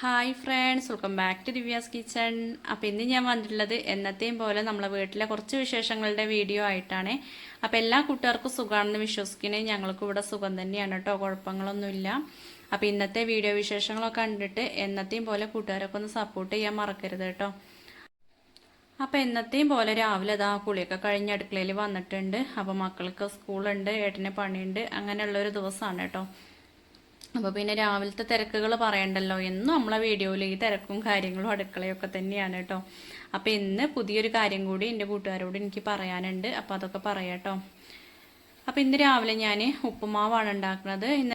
Hi friends welcome back to Divya's kitchen അപ്പോൾ ഇന്ന് ഞാൻ വന്നിട്ടുള്ളത് എന്നത്തെയും പോലെ നമ്മളെ വീട്ടിലെ കുറച്ച് വിശേഷങ്ങളുടെ വീഡിയോ ആയിട്ടാണ്. അപ്പോൾ എല്ലാ കൂട്ടുകാർക്കും സുഖമാണെന്ന് വിശ്വസിക്കണേ. ഞങ്ങൾക്ക് ഇവിടെ സുഖം തന്നെയാണ് കേട്ടോ. കുഴപ്പങ്ങളൊന്നുമില്ല. അപ്പോൾ ഇന്നത്തെ വീഡിയോ വിശേഷങ്ങളൊക്കെ കണ്ടിട്ട് എന്നത്തെയും പോലെ കൂട്ടുകാരൊക്കെ ഒന്ന് സപ്പോർട്ട് ചെയ്യാൻ മറക്കരുത് കേട്ടോ. അപ്പോൾ എന്നത്തെയും പോലെ രാവിലെ അതാ കുളിയൊക്കെ കഴിഞ്ഞ് അടുക്കളയിൽ വന്നിട്ടുണ്ട്. അപ്പോൾ മക്കൾക്ക് സ്കൂളുണ്ട് ഏട്ടന് പണിയുണ്ട്. അങ്ങനെയുള്ളൊരു ദിവസമാണ് കേട്ടോ. അപ്പോൾ പിന്നെ രാവിലത്തെ തിരക്കുകൾ പറയണ്ടല്ലോ. എന്നും നമ്മളെ വീഡിയോയിൽ ഈ തിരക്കും കാര്യങ്ങളും അടുക്കളയൊക്കെ തന്നെയാണ് കേട്ടോ. അപ്പോൾ ഇന്ന് പുതിയൊരു കാര്യം കൂടി എന്റെ കൂട്ടുകാരോട് എനിക്ക് പറയാനുണ്ട്. അപ്പോൾ അതൊക്കെ പറയാട്ടോ. അപ്പോൾ ഇന്ന് രാവിലെ ഞാൻ ഉപ്പുമാവാണ് ഉണ്ടാക്കുന്നത്. ഇന്ന്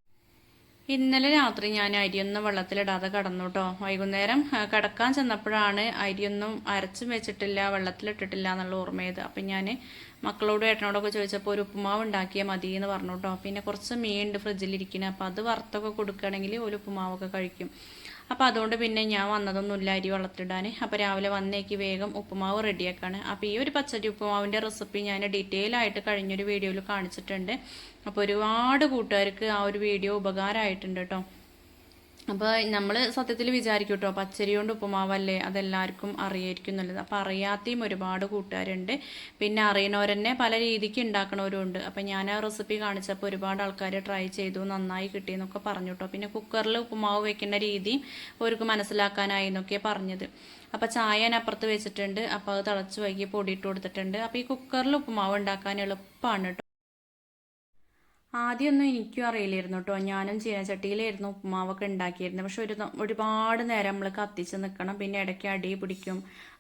ഇന്നലെ രാത്രി ഞാൻ അരിയൊന്നും വെള്ളത്തിലിടാതെ കടന്നു കേട്ടോ. വൈകുന്നേരം കിടക്കാൻ ചെന്നപ്പോഴാണ് അരിയൊന്നും അരച്ചും വെച്ചിട്ടില്ല വെള്ളത്തിലിട്ടിട്ടില്ല എന്നുള്ള ഓർമ്മയത് അപ്പം ഞാൻ മക്കളോടും ഏട്ടനോടൊക്കെ ചോദിച്ചപ്പോൾ ഒരു ഉപ്പുമാവ് ഉണ്ടാക്കിയാൽ മതി എന്ന് പറഞ്ഞു കേട്ടോ പിന്നെ കുറച്ച് മീനുണ്ട് ഫ്രിഡ്ജിലിരിക്കുന്നത് അപ്പോൾ അത് വറുത്തൊക്കെ കൊടുക്കുകയാണെങ്കിൽ ഒരു ഉപ്പുമാവൊക്കെ കഴിക്കും. അപ്പോൾ അതുകൊണ്ട് പിന്നെ ഞാൻ വന്നതൊന്നുമില്ല അരി വെള്ളത്തിലിടാൻ അപ്പോൾ രാവിലെ വന്നേക്ക് വേഗം ഉപ്പുമാവ് റെഡിയാക്കാണ്. അപ്പോൾ ഈ ഒരു പച്ചരി ഉപ്പുമാവിന്റെ റെസിപ്പി ഞാൻ ഡീറ്റെയിൽ ആയിട്ട് കഴിഞ്ഞൊരു വീഡിയോയിൽ കാണിച്ചിട്ടുണ്ട്. അപ്പോൾ ഒരുപാട് കൂട്ടുകാർക്ക് ആ ഒരു വീഡിയോ ഉപകാരമായിട്ടുണ്ട് കേട്ടോ അപ്പോൾ നമ്മൾ സത്യത്തിൽ വിചാരിക്കും കേട്ടോ പച്ചരി കൊണ്ട് ഉപ്പുമാവല്ലേ അതെല്ലാവർക്കും അറിയായിരിക്കും നല്ലത്. അപ്പോൾ അറിയാത്തയും ഒരുപാട് കൂട്ടുകാരുണ്ട്. പിന്നെ അറിയണവരെന്നെ പല രീതിക്ക് ഉണ്ടാക്കണവരും ഉണ്ട് അപ്പോൾ ഞാൻ ആ റെസിപ്പി കാണിച്ചപ്പോൾ ഒരുപാട് ആൾക്കാർ ട്രൈ ചെയ്തു നന്നായി കിട്ടിയെന്നൊക്കെ പറഞ്ഞു കേട്ടോ പിന്നെ കുക്കറിൽ ഉപ്പുമാവ് വെക്കുന്ന രീതി അവർക്ക് മനസ്സിലാക്കാനായി എന്നൊക്കെ പറഞ്ഞത്. അപ്പോൾ ചായ ഞാൻ അപ്പുറത്ത് വെച്ചിട്ടുണ്ട്. അപ്പോൾ അത് തിളച്ച് വൈകി പൊടിയിട്ട് കൊടുത്തിട്ടുണ്ട്. അപ്പോൾ ഈ കുക്കറിൽ ഉപ്പുമാവ് ഉണ്ടാക്കാൻ എളുപ്പമാണ് കേട്ടോ ആദ്യമൊന്നും എനിക്കും അറിയില്ലായിരുന്നു കേട്ടോ. ഞാനും ചീനച്ചട്ടിയിലായിരുന്നു ഉപ്പുമാവൊക്കെ ഉണ്ടാക്കിയിരുന്നത്. പക്ഷെ ഒരു ഒരുപാട് നേരം നമ്മൾ കത്തിച്ച് നിൽക്കണം പിന്നെ ഇടയ്ക്ക് അടി പിടിക്കും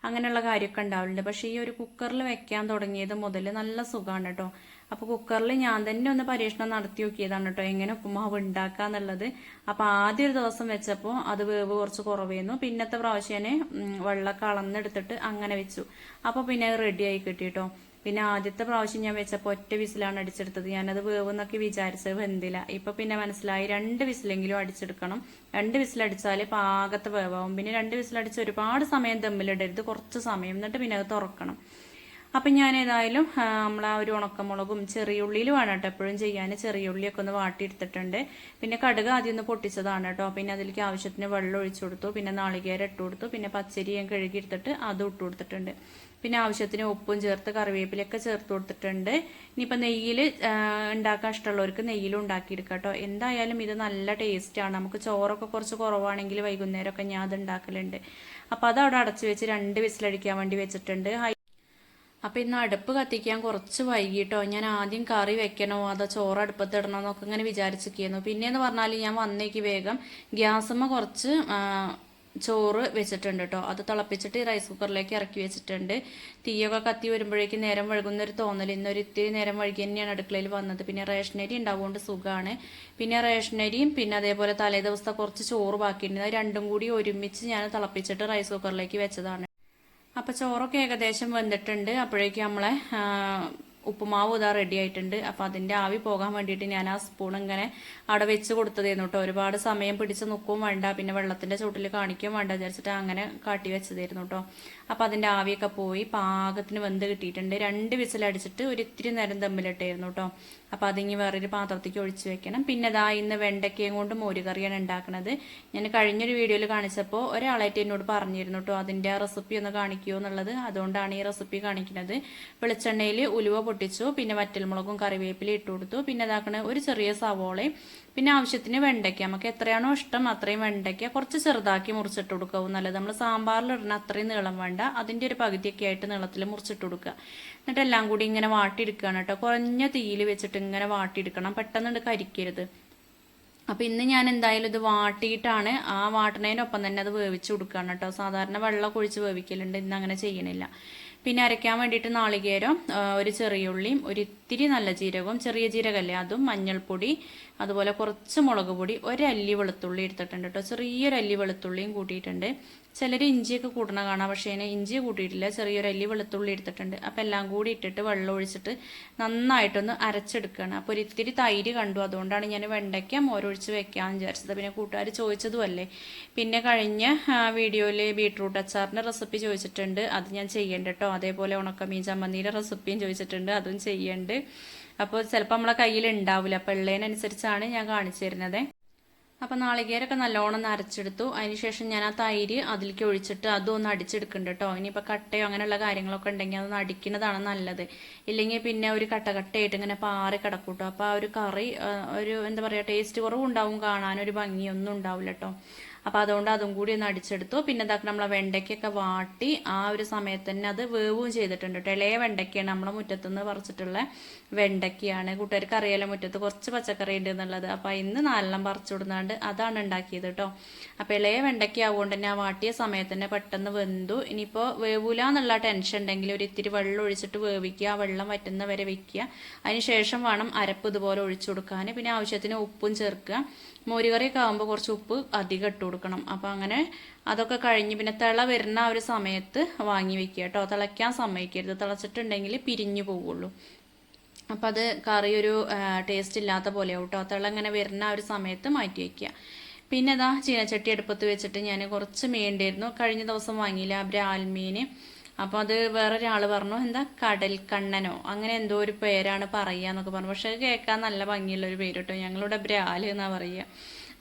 അങ്ങനെയുള്ള കാര്യമൊക്കെ ഉണ്ടാവില്ല പക്ഷേ ഈ ഒരു കുക്കറിൽ വെക്കാൻ തുടങ്ങിയത് മുതൽ നല്ല സുഖമാണ് കേട്ടോ. അപ്പോൾ കുക്കറിൽ ഞാൻ തന്നെ ഒന്ന് പരീക്ഷണം നടത്തി നോക്കിയതാണ് കേട്ടോ എങ്ങനെ ഉപ്പുമാവ് ഉണ്ടാക്കുക എന്നുള്ളത്. അപ്പോൾ ആദ്യ ഒരു ദിവസം വെച്ചപ്പോൾ അത് വേവ് കുറച്ച് കുറവായിരുന്നു. പിന്നത്തെ പ്രാവശ്യം തന്നെ വെള്ളമൊക്കെ അളന്നെടുത്തിട്ട് അങ്ങനെ വെച്ചു. അപ്പോൾ പിന്നെ റെഡിയായി കിട്ടി കേട്ടോ. പിന്നെ ആദ്യത്തെ പ്രാവശ്യം ഞാൻ വെച്ചപ്പോൾ ഒറ്റ വിസിലാണ് അടിച്ചെടുത്തത്. ഞാനത് വേവെന്നൊക്കെ വിചാരിച്ചത് വെന്തില്ല ഇപ്പൊ പിന്നെ മനസ്സിലായി രണ്ട് വിസിലെങ്കിലും അടിച്ചെടുക്കണം. രണ്ട് വിസിലടിച്ചാൽ പാകത്ത് വേവാവും. പിന്നെ രണ്ട് വിസിലടിച്ച് ഒരുപാട് സമയം ദമ്മിലിടരുത്. കുറച്ച് സമയം. എന്നിട്ട് പിന്നെ അത് തുറക്കണം. അപ്പം ഞാൻ ഏതായാലും നമ്മൾ ആ ഒരു ഉണക്കമുളകും ചെറിയുള്ളിയിൽ വേണം കേട്ടോ എപ്പോഴും ചെയ്യാൻ ചെറിയുള്ളിയൊക്കെ ഒന്ന് വാട്ടിയെടുത്തിട്ടുണ്ട്. പിന്നെ കടുക് ആദ്യം ഒന്ന് പൊട്ടിച്ചതാണ് കേട്ടോ. പിന്നെ അതിലേക്ക് ആവശ്യത്തിന് വെള്ളം ഒഴിച്ചു കൊടുത്തു. പിന്നെ നാളികേര ഇട്ട് കൊടുത്തു. പിന്നെ പച്ചരി ഞാൻ കഴുകി എടുത്തിട്ട് അതും ഇട്ട് കൊടുത്തിട്ടുണ്ട്. പിന്നെ ആവശ്യത്തിന് ഉപ്പും ചേർത്ത് കറിവേപ്പിലൊക്കെ ചേർത്ത് കൊടുത്തിട്ടുണ്ട്. ഇനിയിപ്പോൾ നെയ്യിൽ ഉണ്ടാക്കാൻ ഇഷ്ടമുള്ളവർക്ക് നെയ്യിലും ഉണ്ടാക്കിയെടുക്കാം കേട്ടോ. എന്തായാലും ഇത് നല്ല ടേസ്റ്റാണ് നമുക്ക് ചോറൊക്കെ കുറച്ച് കുറവാണെങ്കിൽ വൈകുന്നേരമൊക്കെ ഞാൻ അത് ഉണ്ടാക്കലുണ്ട്. അപ്പോൾ അത് അവിടെ അടച്ചു വെച്ച് രണ്ട് വിസിലടിക്കാൻ വേണ്ടി വെച്ചിട്ടുണ്ട്. അപ്പം ഇന്ന് അടുപ്പ് കത്തിക്കാൻ കുറച്ച് വൈകിട്ടോ? ഞാൻ ആദ്യം കറി വെക്കണോ? അതോ ചോറ് അടുപ്പത്ത് ഇടണോ എന്നൊക്കെ ഇങ്ങനെ വിചാരിച്ചിരിക്കുന്നു. പിന്നെയെന്ന് പറഞ്ഞാൽ ഞാൻ വന്നേക്ക് വേഗം ഗ്യാസമ്മ കുറച്ച് ചോറ് വെച്ചിട്ടുണ്ട് കേട്ടോ. അത് തിളപ്പിച്ചിട്ട് റൈസ് കുക്കറിലേക്ക് ഇറക്കി വെച്ചിട്ടുണ്ട്. തീയൊക്കെ കത്തി വരുമ്പോഴേക്കും നേരം വഴുകുന്നൊരു തോന്നൽ ഇന്നൊരു ഇത്തിരി നേരം വഴുകി തന്നെയാണ് അടുക്കളയിൽ വന്നത്. പിന്നെ റേഷനരി ഉണ്ടാവുകൊണ്ട് സുഖമാണ് പിന്നെ റേഷനരിയും പിന്നെ അതേപോലെ തലേ ദിവസത്തെ കുറച്ച് ചോറ് ബാക്കിയുണ്ട്. അത് രണ്ടും കൂടി ഒരുമിച്ച് ഞാൻ തിളപ്പിച്ചിട്ട് റൈസ് കുക്കറിലേക്ക് വെച്ചതാണ്. അപ്പോൾ ചോറൊക്കെ ഏകദേശം വെന്തിട്ടുണ്ട്. അപ്പോഴേക്കും നമ്മളെ ഉപ്പുമാവ് ഇതാ റെഡി ആയിട്ടുണ്ട്. അപ്പോൾ അതിന്റെ ആവി പോകാൻ വേണ്ടിയിട്ട് ഞാൻ ആ സ്പൂൺ ഇങ്ങനെ അവിടെ വെച്ച് കൊടുത്തതായിരുന്നു കേട്ടോ ഒരുപാട് സമയം പിടിച്ച് നിൽക്കും വേണ്ട. പിന്നെ വെള്ളത്തിന്റെ ചൂട്ടിൽ കാണിക്കുകയും വേണ്ട വിചാരിച്ചിട്ട് അങ്ങനെ കാട്ടി വെച്ചതായിരുന്നു കേട്ടോ അപ്പോൾ അതിന്റെ ആവിയൊക്കെ പോയി പാകത്തിന് വെന്ത് കിട്ടിയിട്ടുണ്ട്. രണ്ട് വിസിലടിച്ചിട്ട് ഒരു ഇത്തിരി നേരം തമ്മിലിട്ടായിരുന്നു കേട്ടോ അപ്പോൾ അതിങ്ങി വേറൊരു പാത്രത്തേക്ക് ഒഴിച്ച് വെക്കണം. പിന്നെ ഇതാ ഇന്ന് വെണ്ടയ്ക്കയും കൊണ്ട് മോരുകറിയാണ് ഉണ്ടാക്കുന്നത് ഞാൻ കഴിഞ്ഞൊരു വീഡിയോയിൽ കാണിച്ചപ്പോൾ ഒരാളായിട്ട് എന്നോട് പറഞ്ഞിരുന്നു കേട്ടോ അതിന്റെ റെസിപ്പി ഒന്ന് കാണിക്കുമോ എന്നുള്ളത്. അതുകൊണ്ടാണ് ഈ റെസിപ്പി കാണിക്കുന്നത്. വെളിച്ചെണ്ണയിൽ ഉലുവ പൊട്ടിച്ചു പിന്നെ വറ്റൽമുളകും കറിവേപ്പിലയും ഇട്ട് കൊടുത്തു. പിന്നെ ഇതാക്കണ ഒരു ചെറിയ സവോളയും പിന്നെ ആവശ്യത്തിന് വെണ്ടയ്ക്ക. നമുക്ക് എത്രയാണോ ഇഷ്ടം അത്രയും വെണ്ടയ്ക്ക കുറച്ച് ചെറുതാക്കി മുറിച്ചിട്ട് കൊടുക്കാവും. നല്ലത് നമ്മൾ സാമ്പാറിൽ ഇടുന്ന അത്രയും നീളം വേണ്ട. അതിന്റെ ഒരു പകുതിയൊക്കെ ആയിട്ട് നീളത്തിൽ മുറിച്ചിട്ട് കൊടുക്കുക. എന്നിട്ട് എല്ലാം കൂടി ഇങ്ങനെ വാട്ടിയെടുക്കുകയാണ് കേട്ടോ. കുറഞ്ഞ തീയിൽ വെച്ചിട്ട് ഇങ്ങനെ വാട്ടിയെടുക്കണം. പെട്ടെന്ന് കരിക്കരുത്. അപ്പോൾ ഇന്ന് ഞാൻ എന്തായാലും ഇത് വാട്ടിയിട്ടാണ് ആ വാട്ടണതിനൊപ്പം തന്നെ അത് വേവിച്ചു കൊടുക്കുകയാണ് കേട്ടോ. സാധാരണ വെള്ളം ഒഴിച്ച് വേവിക്കലുണ്ട്. ഇന്ന് അങ്ങനെ ചെയ്യണില്ല. പിന്നെ അരയ്ക്കാൻ വേണ്ടിയിട്ട് നാളികേരം ഒരു ചെറിയുള്ളിയും ഒരു ഇത്തിരി നല്ല ജീരകവും ചെറിയ ജീരകമല്ലേ അതും മഞ്ഞൾപ്പൊടി അതുപോലെ കുറച്ച് മുളക് പൊടി ഒരല്ലി വെളുത്തുള്ളി എടുത്തിട്ടുണ്ട് കേട്ടോ. ചെറിയൊരു അല്ലി വെളുത്തുള്ളിയും കൂട്ടിയിട്ടുണ്ട്. ചിലർ ഇഞ്ചിയൊക്കെ കൂട്ടണ കാണാം. പക്ഷേ ഇഞ്ചി കൂട്ടിയിട്ടില്ല. ചെറിയൊരു അല്ലി വെളുത്തുള്ളി എടുത്തിട്ടുണ്ട്. അപ്പം എല്ലാം കൂടി ഇട്ടിട്ട് വെള്ളം ഒഴിച്ചിട്ട് നന്നായിട്ടൊന്ന് അരച്ചെടുക്കുകയാണ് അപ്പോൾ ഒരു ഇത്തിരി തൈര് കണ്ടു. അതുകൊണ്ടാണ് ഞാൻ വെണ്ടയ്ക്ക മോരൊഴിച്ച് വെക്കാമെന്ന് വിചാരിച്ചത്. പിന്നെ കൂട്ടുകാർ ചോദിച്ചതുമല്ലേ? പിന്നെ കഴിഞ്ഞ വീഡിയോയിൽ ബീട്രൂട്ട് അച്ചാറിന്റെ റെസിപ്പി ചോദിച്ചിട്ടുണ്ട്. അത് ഞാൻ ചെയ്യേണ്ട കേട്ടോ അതേപോലെ ഉണക്കമീൻ ചമ്മന്തിയുടെ റെസിപ്പിയും ചോദിച്ചിട്ടുണ്ട്. അതും ചെയ്യേണ്ട. അപ്പോൾ ചിലപ്പോൾ നമ്മളെ കയ്യിൽ ഉണ്ടാവില്ല അപ്പോൾ ഉള്ളതിനനുസരിച്ചാണ് ഞാൻ കാണിച്ചു തരുന്നത്. അപ്പം നാളികേരൊക്കെ നല്ലോണം നരച്ചെടുത്തു അതിനുശേഷം ഞാൻ ആ തൈര് അതിലേക്ക് ഒഴിച്ചിട്ട് അതും ഒന്ന് അടിച്ചെടുക്കുന്നുണ്ട് കേട്ടോ. ഇനിയിപ്പോൾ കട്ടയോ അങ്ങനെയുള്ള കാര്യങ്ങളൊക്കെ ഉണ്ടെങ്കിൽ അതൊന്ന് അടിക്കുന്നതാണ് നല്ലത്. ഇല്ലെങ്കിൽ പിന്നെ ഒരു കട്ട കട്ടയായിട്ട് ഇങ്ങനെ പാറി കിടക്കൂട്ടോ അപ്പോൾ ആ ഒരു കറി ഒരു എന്താ പറയുക ടേസ്റ്റ് കുറവുണ്ടാവും കാണാനൊരു ഭംഗിയൊന്നും ഉണ്ടാവില്ല കേട്ടോ. അപ്പോൾ അതുകൊണ്ട് അതും കൂടി ഒന്ന് അടിച്ചെടുത്തു. പിന്നെ ഇതാക്കി നമ്മളെ വെണ്ടയ്ക്കൊക്കെ വാട്ടി ആ ഒരു സമയത്ത് തന്നെ അത് വേവും ചെയ്തിട്ടുണ്ട് കേട്ടോ. ഇളയ വെണ്ടയ്ക്കയാണ് നമ്മളെ മുറ്റത്തുനിന്ന് പറിച്ചിട്ടുള്ള വെണ്ടയ്ക്കയാണ്. കൂട്ടുകാർക്ക് അറിയാലോ മുറ്റത്ത് കുറച്ച് പച്ചക്കറി ഉണ്ട് എന്നുള്ളത്. അപ്പോൾ ഇന്ന് നാലെണ്ണം പറിച്ചു കൊടുന്നാണ്ട് അതാണ് ഉണ്ടാക്കിയത് കേട്ടോ. അപ്പോൾ ഇളയ വെണ്ടയ്ക്ക ആവുകൊണ്ട് തന്നെ ആ വാട്ടിയ സമയത്ത് തന്നെ പെട്ടെന്ന് വെന്തു. ഇനിയിപ്പോൾ വേവൂല എന്നുള്ള ടെൻഷൻ ഉണ്ടെങ്കിൽ ഒരു ഇത്തിരി വെള്ളം ഒഴിച്ചിട്ട് വേവിക്കുക ആ വെള്ളം വറ്റുന്ന വരെ വെക്കുക. അതിന് ശേഷം വേണം അരപ്പ് ഇതുപോലെ ഒഴിച്ചു കൊടുക്കാൻ. പിന്നെ ആവശ്യത്തിന് ഉപ്പും ചേർക്കുക. മോരുകറിയൊക്കെ ആകുമ്പോൾ കുറച്ച് ഉപ്പ് അധികം ഇട്ട് കൊടുക്കണം. അപ്പോൾ അങ്ങനെ അതൊക്കെ കഴിഞ്ഞ് പിന്നെ തിള വരുന്ന ആ ഒരു സമയത്ത് വാങ്ങി വെക്കുക കേട്ടോ. തിളയ്ക്കാൻ സമ്മതിക്കരുത്. തിളച്ചിട്ടുണ്ടെങ്കിൽ പിരിഞ്ഞു പോവുള്ളൂ. അപ്പം അത് കറി ഒരു ടേസ്റ്റ് ഇല്ലാത്ത പോലെ കേട്ടോ. തിള ഇങ്ങനെ വരുന്ന ആ ഒരു സമയത്ത് മാറ്റി വയ്ക്കുക പിന്നെ ഇതാ ചീനച്ചട്ടി അടുപ്പത്ത് വെച്ചിട്ട് ഞാൻ കുറച്ച് മീനുണ്ടായിരുന്നു കഴിഞ്ഞ ദിവസം വാങ്ങിയില്ല ബ്രാൽമീൻ അപ്പോൾ അത് വേറൊരാൾ പറഞ്ഞു എന്താ കടൽ കണ്ണനോ അങ്ങനെ എന്തോ ഒരു പേരാണ് പറയുക എന്നൊക്കെ പറഞ്ഞു. പക്ഷെ അത് കേൾക്കാൻ നല്ല ഭംഗിയുള്ള ഒരു പേര് കേട്ടോ. ഞങ്ങളിവിടെ ബ്രാൽ എന്നാണ് പറയുക.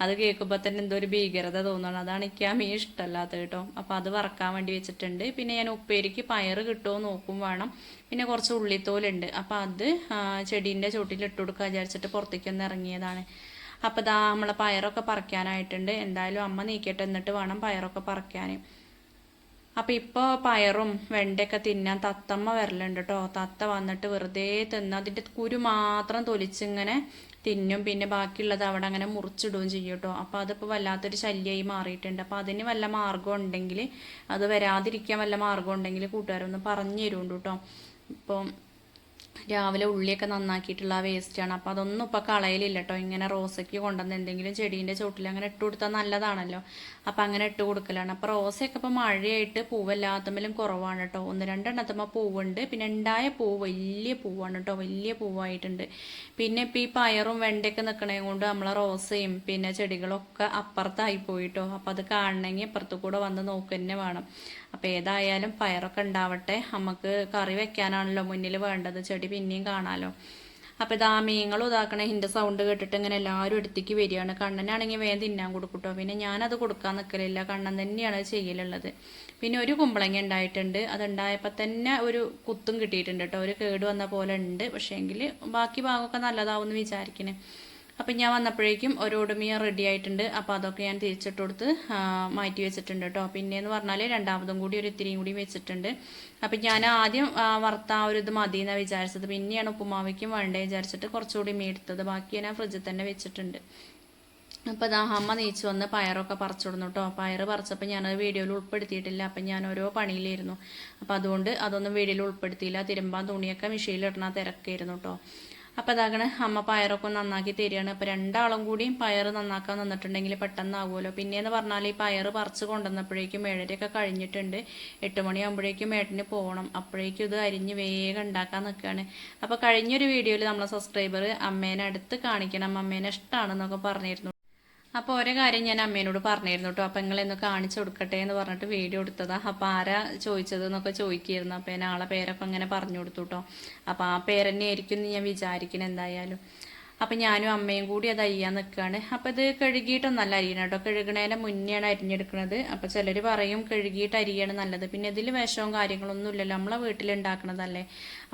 അത് കേൾക്കുമ്പോൾ തന്നെ എന്തോ ഒരു ഭീകരത തോന്നണം അതാണ് എനിക്ക് ആ മീൻ ഇഷ്ടമല്ലാത്തത് കേട്ടോ. അപ്പോൾ അത് വറക്കാൻ വേണ്ടി വെച്ചിട്ടുണ്ട്. പിന്നെ ഞാൻ ഉപ്പേരിക്ക് പയർ കിട്ടുമോ നോക്കും വേണം. പിന്നെ കുറച്ച് ഉള്ളിത്തോലുണ്ട്. അപ്പോൾ അത് ചെടീന്റെ ചോട്ടിൽ ഇട്ട് കൊടുക്കുക വിചാരിച്ചിട്ട് പുറത്തേക്ക് ഒന്ന് ഇറങ്ങിയതാണ്. അപ്പോൾ ഇതാ നമ്മളെ പയറൊക്കെ പറിക്കാനായിട്ടുണ്ട്. എന്തായാലും അമ്മ നീക്കിയിട്ട് എന്നിട്ട് വേണം പയറൊക്കെ പറിക്കാൻ അപ്പം ഇപ്പോൾ പയറും വെണ്ടയൊക്കെ തിന്നാൻ തത്തമ്മ വരലുണ്ട് കേട്ടോ. തത്ത വന്നിട്ട് വെറുതെ തിന്ന് അതിന്റെ കുരു മാത്രം തൊലിച്ചിങ്ങനെ തിന്നും പിന്നെ ബാക്കിയുള്ളത് അവിടെ അങ്ങനെ മുറിച്ചിടുകയും ചെയ്യും കേട്ടോ. അപ്പോൾ അതിപ്പോൾ വല്ലാത്തൊരു ശല്യമായി മാറിയിട്ടുണ്ട്. അപ്പോൾ അതിന് വല്ല മാർഗം ഉണ്ടെങ്കിൽ അത് വരാതിരിക്കാൻ വല്ല മാർഗം ഉണ്ടെങ്കിൽ കൂട്ടുകാരൊന്ന് പറഞ്ഞു തരുന്നുണ്ട് കേട്ടോ. ഇപ്പം രാവിലെ ഉള്ളിയൊക്കെ നന്നാക്കിയിട്ടുള്ള വേസ്റ്റാണ് അപ്പോൾ അതൊന്നും ഇപ്പോൾ കളയലില്ല കേട്ടോ. ഇങ്ങനെ റോസയ്ക്ക് കൊണ്ടുവന്ന് എന്തെങ്കിലും ചെടീന്റെ ചോട്ടിൽ അങ്ങനെ ഇട്ട് കൊടുത്താൽ നല്ലതാണല്ലോ. അപ്പോൾ അങ്ങനെ ഇട്ട് കൊടുക്കലാണ്. അപ്പോൾ റോസയൊക്കെ ഇപ്പോൾ മഴയായിട്ട് പൂവല്ലാത്തമ്മലും കുറവാണ് കേട്ടോ ഒന്ന് രണ്ടെണ്ണത്തമ്മ പൂവുണ്ട്. പിന്നെ ഉണ്ടായ പൂവ് വലിയ പൂവാണ് കേട്ടോ വലിയ പൂവായിട്ടുണ്ട്. പിന്നെ ഇപ്പോൾ ഈ പയറും വെണ്ടയൊക്കെ നിൽക്കണേ കൊണ്ട് നമ്മളെ റോസയും പിന്നെ ചെടികളൊക്കെ അപ്പുറത്തായി പോയിട്ടോ അപ്പോൾ അത് കാണണമെങ്കിൽ അപ്പുറത്തു കൂടെ വന്ന് നോക്കുക തന്നെ വേണം. അപ്പോൾ ഏതായാലും പയറൊക്കെ ഉണ്ടാവട്ടെ നമുക്ക് കറി വെക്കാനാണല്ലോ മുന്നിൽ വേണ്ടത്. ചെടി പിന്നെയും കാണാലോ. അപ്പോൾ ഇതാ മീങ്ങളും ഇതാക്കണേ ഇതിന്റെ സൗണ്ട് കേട്ടിട്ട് ഇങ്ങനെ എല്ലാവരും എടുത്തേക്ക് വരികയാണ്. കണ്ണനാണെങ്കിൽ വേഗം തിന്നാൻ കൊടുക്കട്ടോ. പിന്നെ ഞാനത് കൊടുക്കാൻ നിൽക്കലില്ല കണ്ണൻ തന്നെയാണ് ചെയ്യലുള്ളത്. പിന്നെ ഒരു കുമ്പളങ്ങ ഉണ്ടായിട്ടുണ്ട്. അതുണ്ടായപ്പോൾ തന്നെ ഒരു കുത്തും കിട്ടിയിട്ടുണ്ട് കേട്ടോ. ഒരു കേട് വന്ന പോലെ ഉണ്ട്. പക്ഷേ എങ്കിൽ ബാക്കി ഭാഗമൊക്കെ നല്ലതാവും എന്ന് വിചാരിക്കണേ. അപ്പം ഞാൻ വന്നപ്പോഴേക്കും ഒരു ഒടുമിയ റെഡി ആയിട്ടുണ്ട്. അപ്പോൾ അതൊക്കെ ഞാൻ തിരിച്ചിട്ട് കൊടുത്ത് മാറ്റി വെച്ചിട്ടുണ്ട് കേട്ടോ പിന്നെയെന്ന് പറഞ്ഞാൽ രണ്ടാമതും കൂടി ഒരു ഇത്തിരിയും കൂടി വെച്ചിട്ടുണ്ട്. അപ്പം ഞാൻ ആദ്യം വറുത്ത ആ ഒരു ഇത് മതി എന്നാണ് വിചാരിച്ചത്. പിന്നെയാണ് ഉപ്പുമാവയ്ക്കും വേണ്ടേ വിചാരിച്ചിട്ട് കുറച്ചുകൂടി മേടുത്തത് ബാക്കി ഞാൻ ഫ്രിഡ്ജിൽ തന്നെ വെച്ചിട്ടുണ്ട്. അപ്പോൾ ഇതാ അമ്മ നീച്ച് വന്ന് പയറൊക്കെ പറിച്ചു കൊടുന്നു കേട്ടോ പയർ പറിച്ചപ്പോൾ ഞാനത് വീഡിയോയിൽ ഉൾപ്പെടുത്തിയിട്ടില്ല. അപ്പം ഞാൻ ഓരോ പണിയിലായിരുന്നു. അപ്പോൾ അതുകൊണ്ട് അതൊന്നും വീഡിയോയിൽ ഉൾപ്പെടുത്തിയില്ല. തിരുമ്പാൻ തുണിയൊക്കെ മെഷീനിലിടണ തിരക്കായിരുന്നു കേട്ടോ അപ്പോൾ അതാകണ അമ്മ പയറൊക്കെ നന്നാക്കി തരികയാണ്. അപ്പോൾ രണ്ടാളും കൂടി പയർ നന്നാക്കാൻ നിന്നിട്ടുണ്ടെങ്കിൽ പെട്ടെന്നാകുമല്ലോ. പിന്നെയെന്ന് പറഞ്ഞാൽ ഈ പയർ പറിച്ച് കൊണ്ടുവന്നപ്പോഴേക്കും ഏഴരയൊക്കെ കഴിഞ്ഞിട്ടുണ്ട്. എട്ട് മണിയാകുമ്പോഴേക്കും ഏട്ടന് പോകണം. അപ്പോഴേക്കും ഇത് അരിഞ്ഞ് വേഗം ഉണ്ടാക്കാൻ നിൽക്കുകയാണ്. അപ്പോൾ കഴിഞ്ഞൊരു വീഡിയോയിൽ നമ്മളെ സബ്സ്ക്രൈബർ അമ്മേനെ അടുത്ത് കാണിക്കണം. അമ്മേനെ ഇഷ്ടമാണെന്നൊക്കെ പറഞ്ഞിരുന്നു. അപ്പോൾ ഓരോ കാര്യം ഞാൻ അമ്മേനോട് പറഞ്ഞിരുന്നു കേട്ടോ അപ്പം നിങ്ങളെന്ന് കാണിച്ചു കൊടുക്കട്ടെ എന്ന് പറഞ്ഞിട്ട് വീഡിയോ എടുത്തതാ. അപ്പോൾ ആരാ ചോദിച്ചത് എന്നൊക്കെ ചോദിക്കുകയായിരുന്നു അപ്പോൾ ഞാൻ ആളെ പേരൊക്കെ അങ്ങനെ പറഞ്ഞു കൊടുത്തു കേട്ടോ അപ്പോൾ ആ പേരെന്നെ ആയിരിക്കും എന്ന് ഞാൻ വിചാരിക്കണം എന്തായാലും. അപ്പം ഞാനും അമ്മയും കൂടി അത് അരിയാൻ നിൽക്കുകയാണ് അപ്പം ഇത് കഴുകിയിട്ടൊന്നല്ല അരിയണം കേട്ടോ. കഴുകണേനെ മുന്നെയാണ് അരിഞ്ഞെടുക്കുന്നത് അപ്പം ചിലർ പറയും കഴുകിയിട്ട് അരിയാണ് നല്ലത്. പിന്നെ ഇതിൽ വിഷവും കാര്യങ്ങളൊന്നും ഇല്ലല്ലോ. നമ്മളെ വീട്ടിലുണ്ടാക്കണതല്ലേ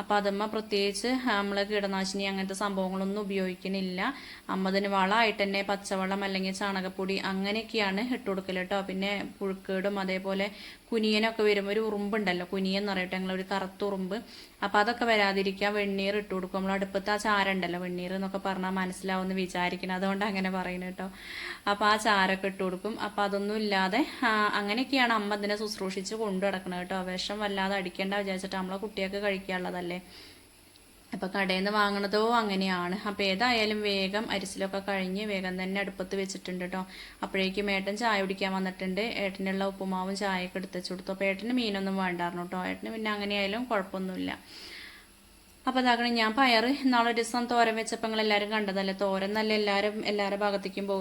അപ്പം അതമ്മ പ്രത്യേകിച്ച് നമ്മൾ കീടനാശിനി അങ്ങനത്തെ സംഭവങ്ങളൊന്നും ഉപയോഗിക്കണില്ല. അമ്മ അതിന് വളമായിട്ട് തന്നെ പച്ചവെള്ളം അല്ലെങ്കിൽ ചാണകപ്പൊടി അങ്ങനെയൊക്കെയാണ് ഇട്ട് കേട്ടോ. പിന്നെ പുഴുക്കേടും അതേപോലെ കുനിയനൊക്കെ വരും ഒരു ഉറുമ്പുണ്ടല്ലോ കുനിയൻ എന്ന് പറയട്ടെ ഒരു കറുത്ത ഉറുമ്പ്. അപ്പം അതൊക്കെ വരാതിരിക്കാൻ വെണ്ണീർ ഇട്ട് കൊടുക്കും. നമ്മൾ അടുപ്പത്ത് ആ ചാരുണ്ടല്ലോ വെണ്ണീർ എന്നൊക്കെ പറഞ്ഞാൽ മനസ്സിലാവുമെന്ന് വിചാരിക്കണം. അതുകൊണ്ട് അങ്ങനെ പറയുന്നത് കേട്ടോ. അപ്പോൾ ആ ചാരൊക്കെ ഇട്ട് കൊടുക്കും. അപ്പോൾ അതൊന്നും ഇല്ലാതെ അങ്ങനെയൊക്കെയാണ് അമ്മ ഇതിനെ ശുശ്രൂഷിച്ച് കൊണ്ടു നടക്കുന്നത് കേട്ടോ. വിഷം വല്ലാതെ അടിക്കേണ്ട വിചാരിച്ചിട്ട് നമ്മളെ കുട്ടിയൊക്കെ കഴിക്കാനുള്ളതല്ലേ? അപ്പോൾ കടയിൽ നിന്ന് വാങ്ങണതോ അങ്ങനെയാണ്. അപ്പോൾ ഏതായാലും വേഗം അരിസിലൊക്കെ കഴിഞ്ഞ് വേഗം തന്നെ അടുപ്പത്ത് വെച്ചിട്ടുണ്ട് കേട്ടോ അപ്പോഴേക്കും ഏട്ടൻ ചായ കുടിക്കാൻ വന്നിട്ടുണ്ട്. ഏട്ടനുള്ള ഉപ്പുമാവും ചായയൊക്കെ എടുത്ത് കൊടുത്തു. അപ്പോൾ ഏട്ടന് മീനൊന്നും വേണ്ടായിരുന്നു കേട്ടോ ഏട്ടന് പിന്നെ അങ്ങനെയായാലും കുഴപ്പമൊന്നുമില്ല. അപ്പോൾ അതാകണം ഞാൻ പയറ് നാളെ ദിവസം തോരൻ വെച്ചപ്പോൾ നിങ്ങൾ എല്ലാവരും കണ്ടതല്ലേ? തോരൻ നല്ല എല്ലാവരും എല്ലാവരുടെ ഭാഗത്തേക്കും പോ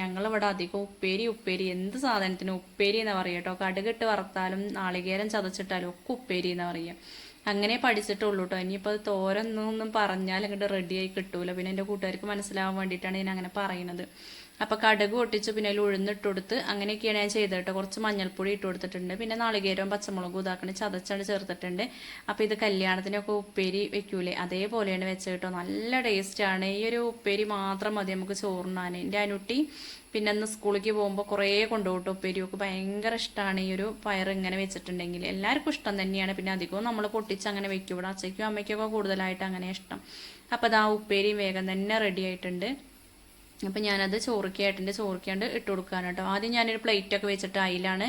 ഞങ്ങൾ ഇവിടെ അധികം ഉപ്പേരി ഉപ്പേരി. എന്ത് സാധനത്തിനും ഉപ്പേരി എന്ന് പറയുക കേട്ടോ കടുകിട്ട് വറുത്താലും നാളികേരം ചതച്ചിട്ടാലും ഒക്കെ ഉപ്പേരി എന്ന് പറയുക. അങ്ങനെ പഠിച്ചിട്ടുള്ളൂ കേട്ടോ ഇനിയിപ്പോൾ അത് തോരന്നൊന്നും പറഞ്ഞാൽ അങ്ങോട്ട് റെഡിയായി കിട്ടൂല. പിന്നെ എന്റെ കൂട്ടുകാർക്ക് മനസ്സിലാവാൻ വേണ്ടിയിട്ടാണ് ഞാൻ അങ്ങനെ പറയുന്നത്. അപ്പോൾ കടുക് പൊട്ടിച്ച് പിന്നെ അതിൽ ഉഴുന്നിട്ട് കൊടുത്ത് അങ്ങനെയൊക്കെയാണ് ഞാൻ ചെയ്തത് കേട്ടോ. കുറച്ച് മഞ്ഞൾപ്പൊടി ഇട്ട് കൊടുത്തിട്ടുണ്ട്. പിന്നെ നാളികേരവും പച്ചമുളകും ഇതാക്കണേ ചതച്ചാണ് ചേർത്തിട്ടുണ്ട്. അപ്പോൾ ഇത് കല്യാണത്തിനൊക്കെ ഉപ്പേരി വെക്കൂലേ? അതേപോലെയാണ് വെച്ചത് കേട്ടോ. നല്ല ആണ്. ഈ ഒരു ഉപ്പേരി മാത്രം മതി നമുക്ക് ചോറിനാൻ എന്റെ അനുട്ടി പിന്നെ അന്ന് സ്കൂളിലേക്ക് പോകുമ്പോൾ കുറേ കൊണ്ടുപോകും ഉപ്പേരിയൊക്കെ ഭയങ്കര ഇഷ്ടമാണ് ഈ ഒരു പയർ ഇങ്ങനെ വെച്ചിട്ടുണ്ടെങ്കിൽ. എല്ലാവർക്കും ഇഷ്ടം തന്നെയാണ്. പിന്നെ അധികവും നമ്മൾ പൊട്ടിച്ച് അങ്ങനെ വെക്കും. ഇവിടെ അച്ഛയ്ക്കും അമ്മയ്ക്കൊക്കെ കൂടുതലായിട്ട് അങ്ങനെ ഇഷ്ടം. അപ്പോൾ അത് ആ ഉപ്പേരിയും വേഗം തന്നെ റെഡി ആയിട്ടുണ്ട്. അപ്പം ഞാനത് ചോറുക്കി ഏട്ടന്റെ ചോറുക്കാണ്ട് ഇട്ട് കൊടുക്കാൻ കേട്ടോ. ആദ്യം ഞാനൊരു പ്ലേറ്റൊക്കെ വെച്ചിട്ട് അതിലാണ്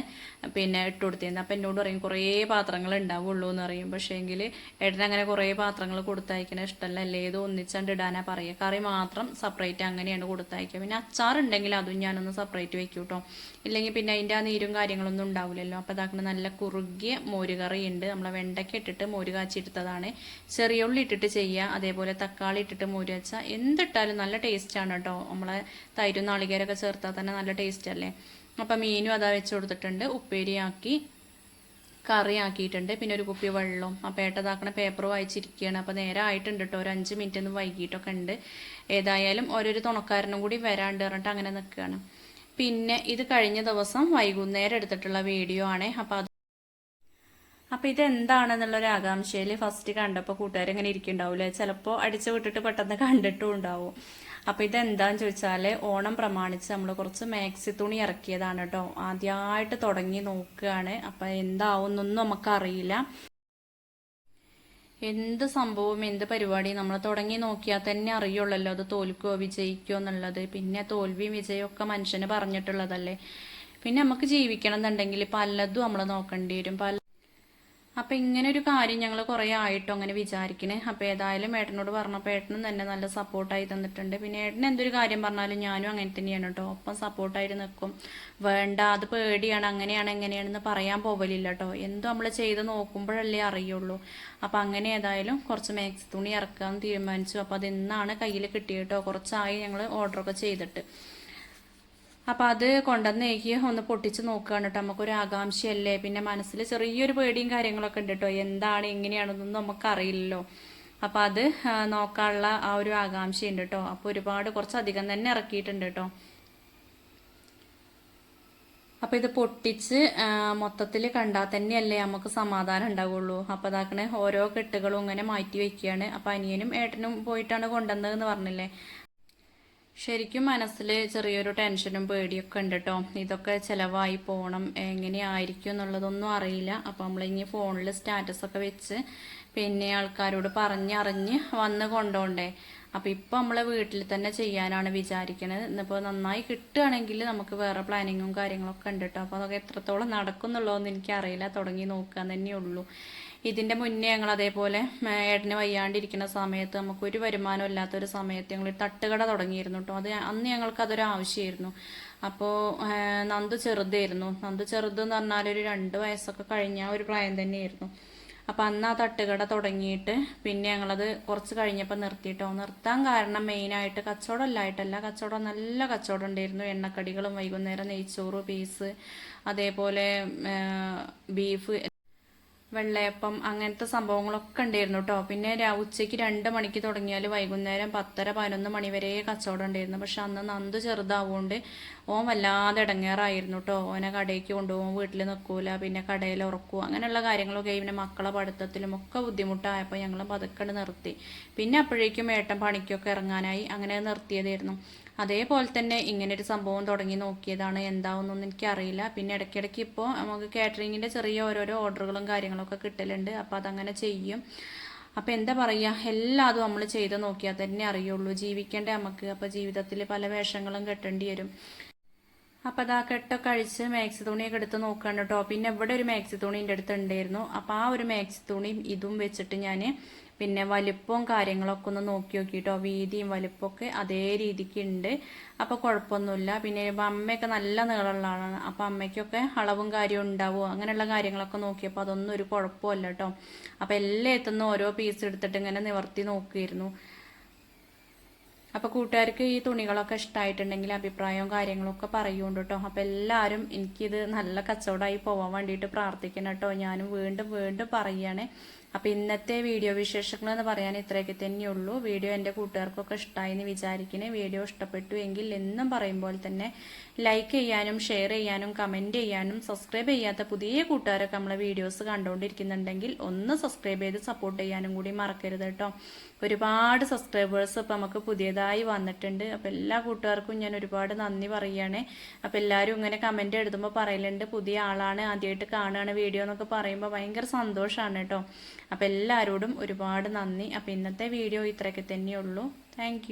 പിന്നെ ഇട്ട് കൊടുത്തിരുന്നത് അപ്പം എന്നോട് പറയും കുറേ പാത്രങ്ങൾ ഉണ്ടാവുള്ളൂ എന്ന് പറയും. പക്ഷേ എങ്കിൽ ഏട്ടൻ അങ്ങനെ കുറേ പാത്രങ്ങൾ കൊടുത്തയക്കണ ഇഷ്ടമല്ല അല്ലേ ഏതോ ഒന്നിച്ചാണ്ട് ഇടാനാ പറയുക. കറി മാത്രം സെപ്പറേറ്റ് അങ്ങനെയാണ് കൊടുത്തയക്കുക. പിന്നെ അച്ചാർ ഉണ്ടെങ്കിൽ അതും ഞാനൊന്ന് സെപ്പറേറ്റ് വെക്കും കേട്ടോ ഇല്ലെങ്കിൽ പിന്നെ അതിന്റെ ആ നീരും കാര്യങ്ങളൊന്നും ഉണ്ടാവില്ലല്ലോ അപ്പോൾ അതാക്കുന്ന നല്ല കുറുകിയ മോരുകറി ഉണ്ട് നമ്മളെ വെണ്ടയ്ക്ക ഇട്ടിട്ട് മോര് കാച്ചിയെടുത്തതാണ് ചെറിയ ഉള്ളി ഇട്ടിട്ട് ചെയ്യുക അതേപോലെ തക്കാളി ഇട്ടിട്ട് മോര് വെച്ചാൽ എന്തിട്ടാലും നല്ല ടേസ്റ്റാണ് കേട്ടോ നമ്മളെ തൈരും നാളികേരൊക്കെ ചേർത്താൽ തന്നെ നല്ല ടേസ്റ്റ് അല്ലേ? അപ്പം മീനും അതാ വെച്ച് കൊടുത്തിട്ടുണ്ട്. ഉപ്പേരിയാക്കി കറി ആക്കിയിട്ടുണ്ട് പിന്നെ ഒരു കുപ്പി വെള്ളവും ആ ഏട്ടതാക്കണ പേപ്പർ വായിച്ചിരിക്കുകയാണ്. അപ്പോൾ നേരെ ആയിട്ടുണ്ട് കേട്ടോ ഒരു അഞ്ച് മിനിറ്റ് ഒന്ന് വൈകിട്ടൊക്കെ ഉണ്ട്. ഏതായാലും ഓരോരു തുണക്കാരനും കൂടി വരാണ്ട് പറഞ്ഞിട്ട് അങ്ങനെ നിൽക്കുകയാണ് പിന്നെ ഇത് കഴിഞ്ഞ ദിവസം വൈകുന്നേരം എടുത്തിട്ടുള്ള വീഡിയോ ആണ്. അപ്പോൾ അത് അപ്പം ഇതെന്താണെന്നുള്ളൊരു ആകാംക്ഷയിൽ ഫസ്റ്റ് കണ്ടപ്പോൾ കൂട്ടുകാരെങ്ങനെ ഇരിക്കുന്നുണ്ടാവില്ലേ ചിലപ്പോൾ അടിച്ചു വിട്ടിട്ട് പെട്ടെന്ന് കണ്ടിട്ടും ഉണ്ടാവും. അപ്പോൾ ഇതെന്താന്ന് ചോദിച്ചാൽ ഓണം പ്രമാണിച്ച് നമ്മൾ കുറച്ച് മാക്സി തുണി ഇറക്കിയതാണ് കേട്ടോ ആദ്യമായിട്ട് തുടങ്ങി നോക്കുകയാണ് അപ്പോൾ എന്താവുന്നൊന്നും നമുക്കറിയില്ല. എന്ത് സംഭവം എന്ത് പരിപാടി? നമ്മൾ തുടങ്ങി നോക്കിയാൽ തന്നെ അറിയുള്ളല്ലോ അത് തോൽക്കുമോ വിജയിക്കുമോ എന്നുള്ളത്. പിന്നെ തോൽവിയും വിജയവും ഒക്കെ മനുഷ്യന് പറഞ്ഞിട്ടുള്ളതല്ലേ. പിന്നെ നമുക്ക് ജീവിക്കണം എന്നുണ്ടെങ്കിൽ പലതും നമ്മൾ നോക്കേണ്ടി വരും. പല അപ്പം ഇങ്ങനെ ഒരു കാര്യം ഞങ്ങൾ കുറേ ആയിട്ടോ അങ്ങനെ വിചാരിക്കണേ. അപ്പോൾ ഏതായാലും ഏട്ടനോട് പറഞ്ഞപ്പോൾ ഏട്ടനും തന്നെ നല്ല സപ്പോർട്ടായി തന്നിട്ടുണ്ട്. പിന്നെ ഏട്ടൻ എന്തൊരു കാര്യം പറഞ്ഞാലും ഞാനും അങ്ങനെ തന്നെയാണ് കേട്ടോ ഒപ്പം സപ്പോർട്ടായിട്ട് നിൽക്കും വേണ്ട അത് പേടിയാണ് അങ്ങനെയാണ് എങ്ങനെയാണെന്ന് പറയാൻ പോകലില്ല കേട്ടോ എന്തോ നമ്മൾ ചെയ്ത് നോക്കുമ്പോഴല്ലേ അറിയുള്ളൂ. അപ്പം അങ്ങനെ ഏതായാലും കുറച്ച് മാക്സ് തുണി ഇറക്കാമെന്ന് തീരുമാനിച്ചു. അപ്പോൾ അത് ഇന്നാണ് കയ്യിൽ കിട്ടിയിട്ടോ കുറച്ചായി ഞങ്ങൾ ഓർഡറൊക്കെ ചെയ്തിട്ട്. അപ്പം അത് കൊണ്ടുവന്നേക്ക് ഒന്ന് പൊട്ടിച്ച് നോക്കുകയാണ് കേട്ടോ. നമുക്കൊരു ആകാംക്ഷയല്ലേ? പിന്നെ മനസ്സിൽ ചെറിയൊരു പേടിയും കാര്യങ്ങളൊക്കെ ഉണ്ട് കേട്ടോ. എന്താണ് എങ്ങനെയാണെന്നൊന്നും നമുക്കറിയില്ലല്ലോ. അപ്പം അത് നോക്കാനുള്ള ആ ഒരു ആകാംക്ഷയുണ്ട് കേട്ടോ. അപ്പോൾ ഒരുപാട് കുറച്ചധികം തന്നെ ഇറക്കിയിട്ടുണ്ട് കേട്ടോ. അപ്പോൾ ഇത് പൊട്ടിച്ച് മൊത്തത്തിൽ കണ്ടാൽ തന്നെയല്ലേ നമുക്ക് സമാധാനം ഉണ്ടാവുള്ളൂ. അപ്പോൾ അതാക്കണേ ഓരോ കെട്ടുകളും ഇങ്ങനെ മാറ്റി വെക്കുകയാണ് അപ്പോൾ അനിയനും ഏട്ടനും പോയിട്ടാണ് കൊണ്ടുവന്നതെന്ന് പറഞ്ഞില്ലേ? ശരിക്കും മനസ്സിൽ ചെറിയൊരു ടെൻഷനും പേടിയൊക്കെ ഉണ്ട് കേട്ടോ ഇതൊക്കെ ചിലവായി പോകണം എങ്ങനെയായിരിക്കും എന്നുള്ളതൊന്നും അറിയില്ല. അപ്പോൾ നമ്മളിങ്ങനെ ഫോണിൽ സ്റ്റാറ്റസൊക്കെ വെച്ച് പിന്നെ ആൾക്കാരോട് പറഞ്ഞറിഞ്ഞ് വന്ന് കൊണ്ടുപോണ്ടേ അപ്പോൾ ഇപ്പോൾ നമ്മളെ വീട്ടിൽ തന്നെ ചെയ്യാനാണ് വിചാരിക്കുന്നത് ഇന്നിപ്പോൾ നന്നായി കിട്ടുകയാണെങ്കിൽ നമുക്ക് വേറെ പ്ലാനിങ്ങും കാര്യങ്ങളൊക്കെ ഉണ്ട് കേട്ടോ അപ്പോൾ അതൊക്കെ എത്രത്തോളം എനിക്ക് എനിക്കറിയില്ല തുടങ്ങി നോക്കാൻ തന്നെയുള്ളൂ ഇതിന്റെ മുന്നേ ഞങ്ങൾ അതേപോലെ ഏട്ടന് വയ്യാണ്ടിരിക്കുന്ന സമയത്ത് നമുക്ക് ഒരു വരുമാനം ഇല്ലാത്തൊരു സമയത്ത് ഞങ്ങൾ തട്ടുകട തുടങ്ങിയിരുന്നു കേട്ടോ അത് അന്ന് ഞങ്ങൾക്ക് അതൊരു ആവശ്യമായിരുന്നു. അപ്പോൾ നന്ദു ചെറുതായിരുന്നു. നന്ദു ചെറുതെന്ന് പറഞ്ഞാൽ ഒരു രണ്ട് വയസ്സൊക്കെ കഴിഞ്ഞ ഒരു പ്രായം തന്നെയായിരുന്നു. അപ്പം അന്ന് ആ തട്ടുകട തുടങ്ങിയിട്ട് പിന്നെ ഞങ്ങളത് കുറച്ച് കഴിഞ്ഞപ്പോൾ നിർത്തിയിട്ടോ. നിർത്താൻ കാരണം മെയിനായിട്ട് കച്ചവടം ഇല്ലായിട്ടല്ല കച്ചവടം നല്ല കച്ചവടം ഉണ്ടായിരുന്നു. എണ്ണക്കടികളും വൈകുന്നേരം നെയ്ച്ചോറ് പീസ് അതേപോലെ ബീഫ് വെള്ളയപ്പം അങ്ങനത്തെ സംഭവങ്ങളൊക്കെ ഉണ്ടായിരുന്നു കേട്ടോ. പിന്നെ ഉച്ചയ്ക്ക് രണ്ട് മണിക്ക് തുടങ്ങിയാൽ വൈകുന്നേരം പത്തര പതിനൊന്ന് മണി വരെ കച്ചവടം ഉണ്ടായിരുന്നു. പക്ഷെ അന്ന് നന്ദു ചെറുതാവുകൊണ്ട് ഓൻ വല്ലാതെ ഇടങ്ങേറായിരുന്നു കേട്ടോ. ഓനെ കടയ്ക്ക് കൊണ്ടുപോകും വീട്ടിൽ നിൽക്കൂല പിന്നെ കടയിൽ ഉറക്കും അങ്ങനെയുള്ള കാര്യങ്ങളൊക്കെ പിന്നെ മക്കളെ പഠിത്തത്തിലും ഒക്കെ ബുദ്ധിമുട്ടായപ്പോൾ ഞങ്ങൾ പതുക്കണ്ട് നിർത്തി. പിന്നെ അപ്പോഴേക്കും ഏട്ടൻ പണിക്കൊക്കെ ഇറങ്ങാനായി അങ്ങനെ നിർത്തിയതായിരുന്നു. അതേപോലെ തന്നെ ഇങ്ങനെ ഒരു സംഭവം തുടങ്ങി നോക്കിയതാണ് എന്താവുന്നൊന്നും എനിക്കറിയില്ല. പിന്നെ ഇടയ്ക്കിടയ്ക്ക് ഇപ്പോൾ നമുക്ക് കാറ്ററിങ്ങിന്റെ ചെറിയ ഓരോരോ ഓർഡറുകളും കാര്യങ്ങളൊക്കെ കിട്ടലുണ്ട്. അപ്പോൾ അതങ്ങനെ ചെയ്യും. അപ്പോൾ എന്താ പറയുക എല്ലാതും നമ്മൾ ചെയ്ത് നോക്കിയാൽ തന്നെ അറിയുള്ളൂ. ജീവിക്കേണ്ട നമുക്ക്. അപ്പോൾ ജീവിതത്തിൽ പല വേഷങ്ങളും കെട്ടേണ്ടി വരും. അപ്പോൾ അതാ കെട്ടൊക്കെ അഴിച്ച് മാക്സി തുണിയൊക്കെ എടുത്ത് നോക്കുകയാണ് കേട്ടോ പിന്നെ ഇവിടെ ഒരു മാക്സി തുണി എന്റെ അടുത്ത് ഉണ്ടായിരുന്നു. അപ്പോൾ ആ ഒരു മാക്സി തുണിയും ഇതും വെച്ചിട്ട് ഞാൻ പിന്നെ വലിപ്പവും കാര്യങ്ങളൊക്കെ ഒന്ന് നോക്കി നോക്കിയിട്ടോ വീതിയും വലിപ്പമൊക്കെ അതേ രീതിക്ക് ഉണ്ട് അപ്പോൾ കുഴപ്പമൊന്നുമില്ല. പിന്നെ അമ്മയൊക്കെ നല്ല നീളമുള്ള ആളാണ്. അപ്പോൾ അമ്മയ്ക്കൊക്കെ അളവും കാര്യവും ഉണ്ടാവും. അങ്ങനെയുള്ള കാര്യങ്ങളൊക്കെ നോക്കിയപ്പോൾ അതൊന്നും ഒരു കുഴപ്പമല്ല കേട്ടോ അപ്പോൾ എല്ലാം എത്തുന്ന ഓരോ പീസ് എടുത്തിട്ട് ഇങ്ങനെ നിവർത്തി നോക്കിയിരുന്നു. അപ്പോൾ കൂട്ടുകാർക്ക് ഈ തുണികളൊക്കെ ഇഷ്ടമായിട്ടുണ്ടെങ്കിൽ അഭിപ്രായവും കാര്യങ്ങളൊക്കെ പറയുന്നുണ്ട് കേട്ടോ അപ്പോൾ എല്ലാവരും എനിക്കിത് നല്ല കച്ചവടമായി പോകാൻ വേണ്ടിയിട്ട് പ്രാർത്ഥിക്കണം കേട്ടോ ഞാനും വീണ്ടും വീണ്ടും പറയുകയാണ് അപ്പോൾ ഇന്നത്തെ വീഡിയോ വിശേഷങ്ങൾ എന്ന് പറയാൻ ഇത്രയൊക്കെ തന്നെയുള്ളൂ. വീഡിയോ എന്റെ കൂട്ടുകാർക്കൊക്കെ ഇഷ്ടമായി എന്ന് വിചാരിക്കണേ. വീഡിയോ ഇഷ്ടപ്പെട്ടു എങ്കിൽ എന്നും പറയുമ്പോൾ തന്നെ ലൈക്ക് ചെയ്യാനും ഷെയർ ചെയ്യാനും കമന്റ് ചെയ്യാനും സബ്സ്ക്രൈബ് ചെയ്യാത്ത പുതിയ കൂട്ടുകാരൊക്കെ നമ്മളെ വീഡിയോസ് കണ്ടുകൊണ്ടിരിക്കുന്നുണ്ടെങ്കിൽ ഒന്ന് സബ്സ്ക്രൈബ് ചെയ്ത് സപ്പോർട്ട് ചെയ്യാനും കൂടി മറക്കരുത് കേട്ടോ. ഒരുപാട് സബ്സ്ക്രൈബേഴ്സ് ഇപ്പം നമുക്ക് പുതിയതായി വന്നിട്ടുണ്ട്. അപ്പോൾ എല്ലാ കൂട്ടുകാർക്കും ഞാൻ ഒരുപാട് നന്ദി പറയുകയാണ് അപ്പോൾ എല്ലാവരും ഇങ്ങനെ കമന്റ് എഴുതുമ്പോൾ പറയലുണ്ട്. പുതിയ ആളാണ് ആദ്യമായിട്ട് കാണുകയാണ് വീഡിയോ എന്നൊക്കെ പറയുമ്പോൾ ഭയങ്കര സന്തോഷമാണ് കേട്ടോ. അപ്പോൾ എല്ലാവരോടും ഒരുപാട് നന്ദി. അപ്പോൾ ഇന്നത്തെ വീഡിയോ ഇത്രയൊക്കെ തന്നെയുള്ളൂ. താങ്ക്